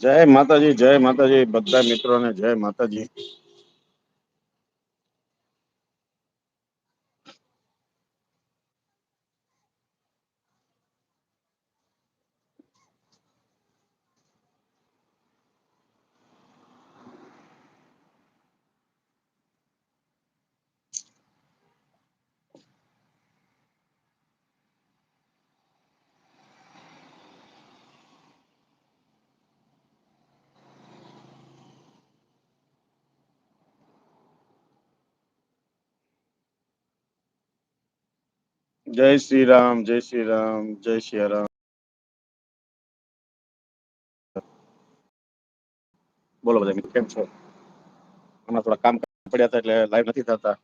જય માતાજી જય માતાજી. બધા મિત્રોને જય માતાજી. જય શ્રી રામ, જય શ્રી રામ, જય શ્રી રામ. બોલો બધા મિત્રો, કેમ છો? હમણાં થોડા કામ પડ્યા હતા એટલે લાઈવ નથી થતા.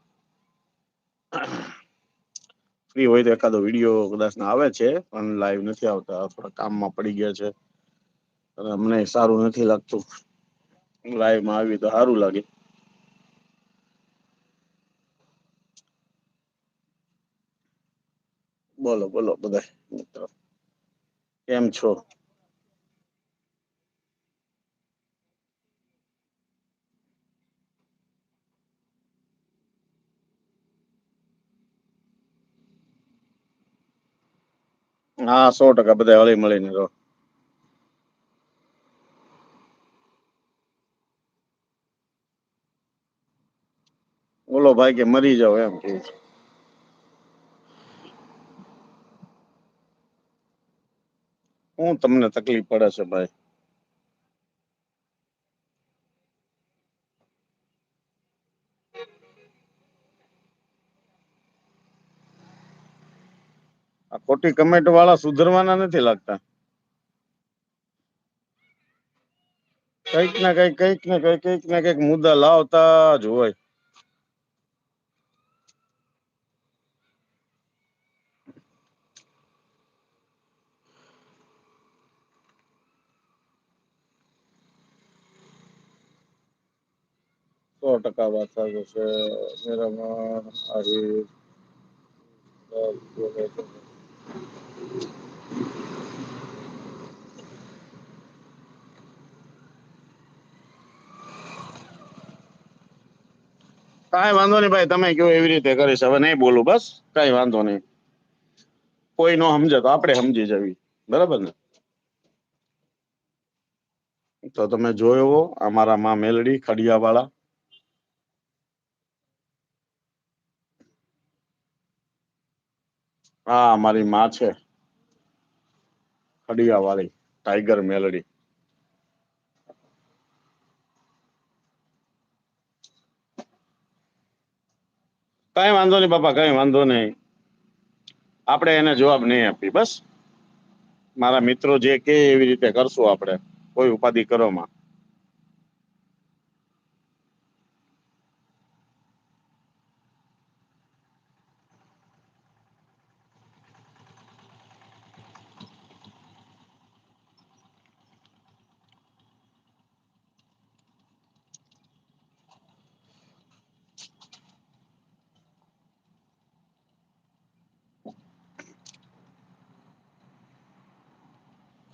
ફ્રી હોય તો એકાદો વીડિયો કદાચ ના આવે છે, પણ લાઈવ નથી આવતા. થોડા કામમાં પડી ગયા છે. અને અમને સારું નથી લાગતું. લાઈવમાં આવી તો સારું લાગે. બોલો બોલો બધા મિત્રો. કેમ છો? હા, સો ટકા બધા હળી મળીને રહો. બોલો ભાઈ કે મરી જાવ એમ કે. શું તમને તકલીફ પડે છે ભાઈ? આ ખોટી કમેન્ટ વાળા સુધરવાના નથી લાગતા. કંઈક ને કંઈક કંઈક ને કંઈક કંઈક ને કંઈક મુદ્દા લાવતા જ હોય. સો ટકા વાત સાચી છે. મેરામાં વાંધો નહીં ભાઈ, તમે કયો એવી રીતે કરીશ. હવે નહીં બોલું બસ, કાંઈ વાંધો નહીં. કોઈ નો સમજે તો આપણે સમજી જવી. બરાબર ને? તો તમે જોયો અમારા માં મેલડી ખડિયા હા મારી માં છે. ખડિયા વાળી ટાઈગર મેલડી કઈ વાંધો નહીં બાપા, કઈ વાંધો નહીં. આપણે એને જવાબ નહીં આપી, બસ. મારા મિત્રો જે કે એવી રીતે કરશું આપણે, કોઈ ઉપાધિ કરો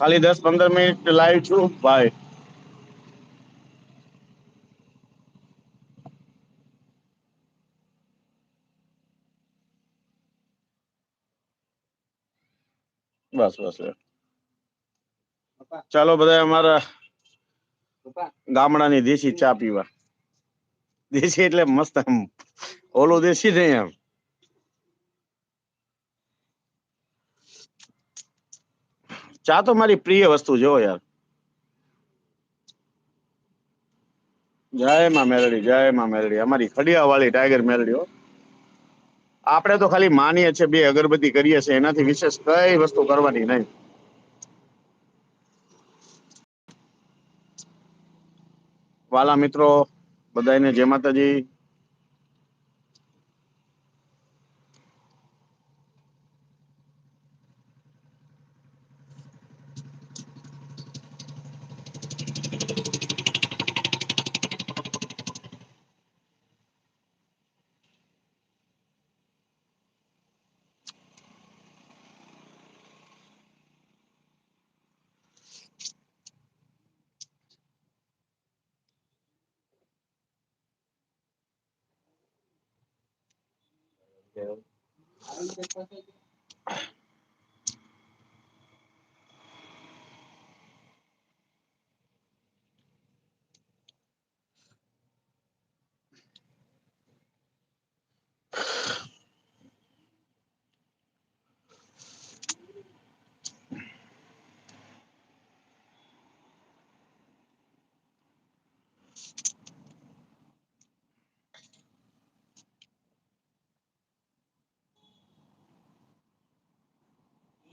ખાલી દસ પંદર મિનિટ લાઈવ છું. ભાઈ બસ બસ ચાલો બધા અમારા ગામડાની દેશી ચા પીવા. દેશી એટલે મસ્ત આમ ઓલો દેશી નહીં એમ ચા તો મારી પ્રિય વસ્તુ જો યાર. જય માં મેલડી, જય માં મેલડી. અમારી ખડિયા વાળી ટાઈગર મેલડી આપણે તો ખાલી માનીએ છીએ બે અગરબત્તી કરીએ છીએ, એનાથી વિશેષ કઈ વસ્તુ કરવાની નહીં. વાલા મિત્રો બધાને જય માતાજી. Deus.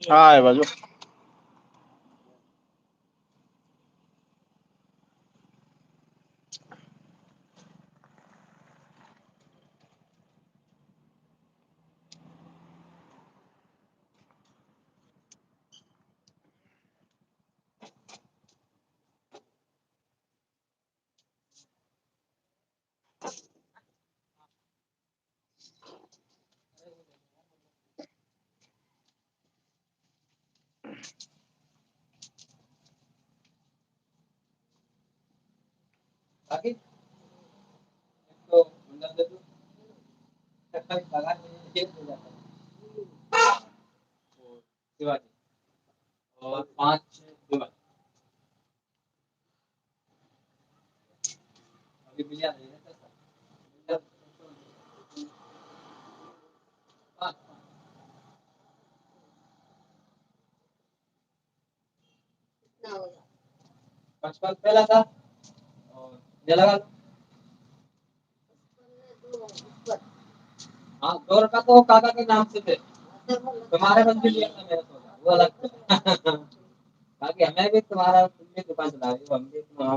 હા એ બાજુ. બાકી તો અંદર જતું ખાલી પગાર એક હજાર शिवाजी और पांच शिवाजी अभी मिला नहीं है सर पाँच पचपन पहला था और ये लगा लो। हाँ दो का तो काका के नाम से थे तुम्हारे बंदे लिया था मेरा सोना वो अलग था। बाकी हमें भी तुम्हारा तुम भी दुकान चला रही हो हम भी तुम्हारा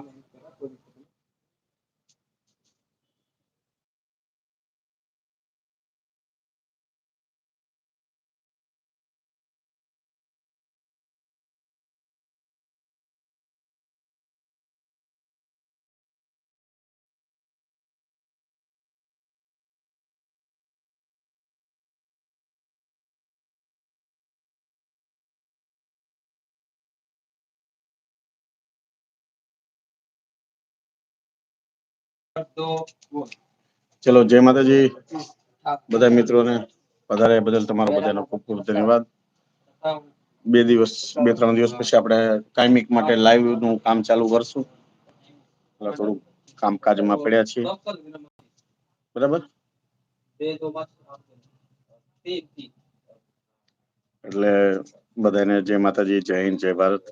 ચલો જય માતાજી. બધા મિત્રોને વધારે બદલ તમારો બધાનો ખૂબ ખૂબ ધન્યવાદ. બે દિવસ બે ત્રણ દિવસ પછી આપણે કાયમિક માટે લાઈવનું કામ ચાલુ કરશું. થોડું કામકાજમાં પડ્યા છીએ. બરાબર? એટલે બધાને જય માતાજી જય હિન્દ જય ભારત.